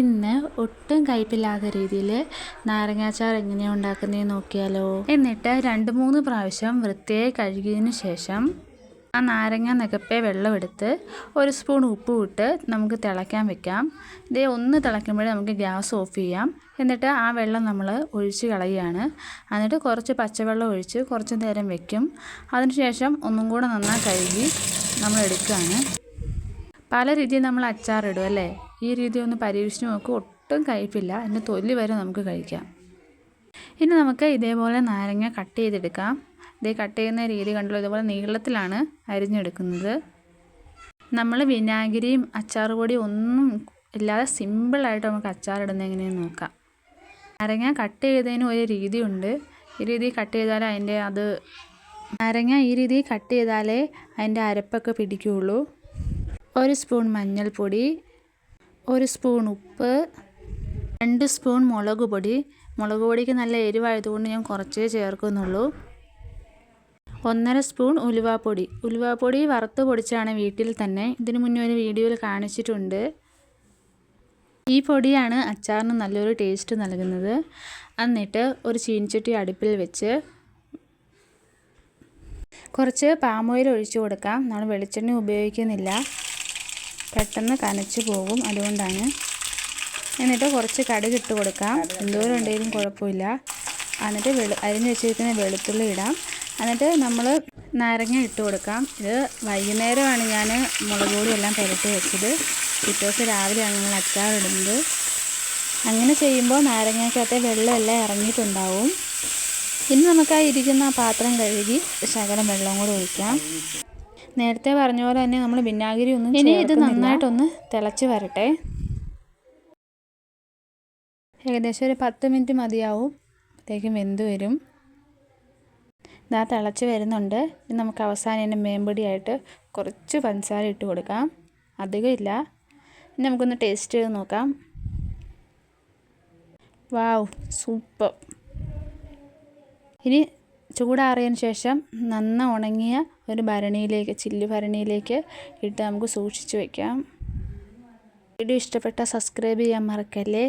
ഇന്ന് ഒട്ടും കയ്പില്ലാത്ത രീതിയിൽ നാരങ്ങാച്ചാർ എങ്ങനെയാണ് ഉണ്ടാക്കുന്നതെന്ന് നോക്കിയാലോ? എന്നിട്ട് രണ്ട് മൂന്ന് പ്രാവശ്യം വൃത്തിയായി കഴുകിയതിന് ശേഷം ആ നാരങ്ങ നികപ്പേ വെള്ളമെടുത്ത് ഒരു സ്പൂൺ ഉപ്പ് ഇട്ട് നമുക്ക് തിളയ്ക്കാൻ വെക്കാം. ഇതേ ഒന്ന് തിളയ്ക്കുമ്പോഴേ നമുക്ക് ഗ്യാസ് ഓഫ് ചെയ്യാം. എന്നിട്ട് ആ വെള്ളം നമ്മൾ ഒഴിച്ച് കളയുകയാണ്. എന്നിട്ട് കുറച്ച് പച്ചവെള്ളം ഒഴിച്ച് കുറച്ച് നേരം വെക്കും. അതിനുശേഷം ഒന്നും കൂടെ നന്നായി കഴുകി നമ്മൾ എടുക്കുകയാണ് പല രീതിയിൽ നമ്മൾ അച്ചാറിടും അല്ലേ? ഈ രീതി ഒന്ന് പരീക്ഷിച്ച് നോക്കുക ഒട്ടും കയ്പില്ല അതിന്റെ തൊല്ലി വരെ നമുക്ക് കഴിക്കാം. ഇനി നമുക്ക് ഇതേപോലെ നാരങ്ങ കട്ട് ചെയ്തെടുക്കാം. ഇതേ കട്ട് ചെയ്യുന്ന രീതി കണ്ടല്ലോ. ഇതുപോലെ നീളത്തിലാണ് അരിഞ്ഞെടുക്കുന്നത്. നമ്മൾ വിനാഗിരിയും അച്ചാർ പൊടിയും ഒന്നും ഇല്ലാതെ സിമ്പിളായിട്ട് നമുക്ക് അച്ചാറിടുന്നത് എങ്ങനെയെന്ന് നോക്കാം. നാരങ്ങ കട്ട് ചെയ്തതിന് ഒരു രീതിയുണ്ട്. ഈ രീതി കട്ട് ചെയ്താൽ അതിന്റെ അത് നാരങ്ങ ഈ രീതി കട്ട് ചെയ്താലേ അതിന്റെ അരപ്പൊക്കെ പിടിക്കുകയുള്ളൂ. ഒരു സ്പൂൺ മഞ്ഞൾപ്പൊടി ഒരു സ്പൂൺ ഉപ്പ് രണ്ട് സ്പൂൺ മുളക് പൊടി. മുളക് പൊടിക്ക് നല്ല എരിവായതുകൊണ്ട് ഞാൻ കുറച്ചേ ചേർക്കുന്നുള്ളൂ. ഒന്നര സ്പൂൺ ഉലുവാപ്പൊടി. ഉലുവാപ്പൊടി വറുത്ത് പൊടിച്ചാണ് വീട്ടിൽ തന്നെ. ഇതിനു മുന്നേ ഒരു വീഡിയോയിൽ കാണിച്ചിട്ടുണ്ട്. ഈ പൊടിയാണ് അച്ചാറിന് നല്ലൊരു ടേസ്റ്റ് നൽകുന്നത്. എന്നിട്ട് ഒരു ചീനിച്ചട്ടി അടുപ്പിൽ വെച്ച് കുറച്ച് പാമോയിൽ ഒഴിച്ചു കൊടുക്കാം. നമ്മൾ വെളിച്ചെണ്ണ ഉപയോഗിക്കുന്നില്ല. പെട്ടെന്ന് കനച്ച് പോകും. അതുകൊണ്ടാണ്. എന്നിട്ട് കുറച്ച് കടുക് ഇട്ട് കൊടുക്കാം. എന്തോരം ഉണ്ടെങ്കിലും കുഴപ്പമില്ല. എന്നിട്ട് വെളു അരിഞ്ഞ് വെച്ചിരിക്കുന്ന വെളുത്തുള്ളി ഇടാം. എന്നിട്ട് നമ്മൾ നാരങ്ങ ഇട്ട് കൊടുക്കാം. ഇത് വൈകുന്നേരമാണ് ഞാൻ മുളക് പൊടിയെല്ലാം പുരട്ടി വെച്ചത്. പിറ്റേ ദിവസം രാവിലെയാണ് നമ്മൾ അച്ചാറിടുന്നത് അങ്ങനെ ചെയ്യുമ്പോൾ നാരങ്ങയ്ക്കകത്തെ വെള്ളമെല്ലാം ഇറങ്ങിയിട്ടുണ്ടാവും. ഇനി നമുക്ക് ആ ഇരിക്കുന്ന പാത്രം കഴുകി ശകലം വെള്ളം കൂടെ ഒഴിക്കാം. നേരത്തെ പറഞ്ഞ പോലെ തന്നെ നമ്മൾ വിനാഗിരി ഒന്നും ഇനി ഇത് നന്നായിട്ടൊന്ന് തിളച്ച് വരട്ടെ. ഏകദേശം ഒരു പത്ത് മിനിറ്റ് മതിയാവും. അപ്പോഴത്തേക്കും വെന്ത് വരും. ഇതാ തിളച്ച് വരുന്നുണ്ട്. ഇനി നമുക്ക് അവസാനം ഇതിന്റെ മേമ്പൊടിയായിട്ട് കുറച്ച് പഞ്ചസാര ഇട്ട് കൊടുക്കാം. അധികം ഇല്ല. ഇനി നമുക്കൊന്ന് ടേസ്റ്റ് ചെയ്ത് നോക്കാം. Wow super. ഇനി ചൂടാറിയതിന് ശേഷം നന്ന ഉണങ്ങിയ ഒരു ഭരണിയിലേക്ക് ചില്ല് ഭരണിയിലേക്ക് ഇട്ട് നമുക്ക് സൂക്ഷിച്ച് വയ്ക്കാം വീഡിയോ ഇഷ്ടപ്പെട്ടാൽ സബ്സ്ക്രൈബ് ചെയ്യാൻ മറക്കല്ലേ?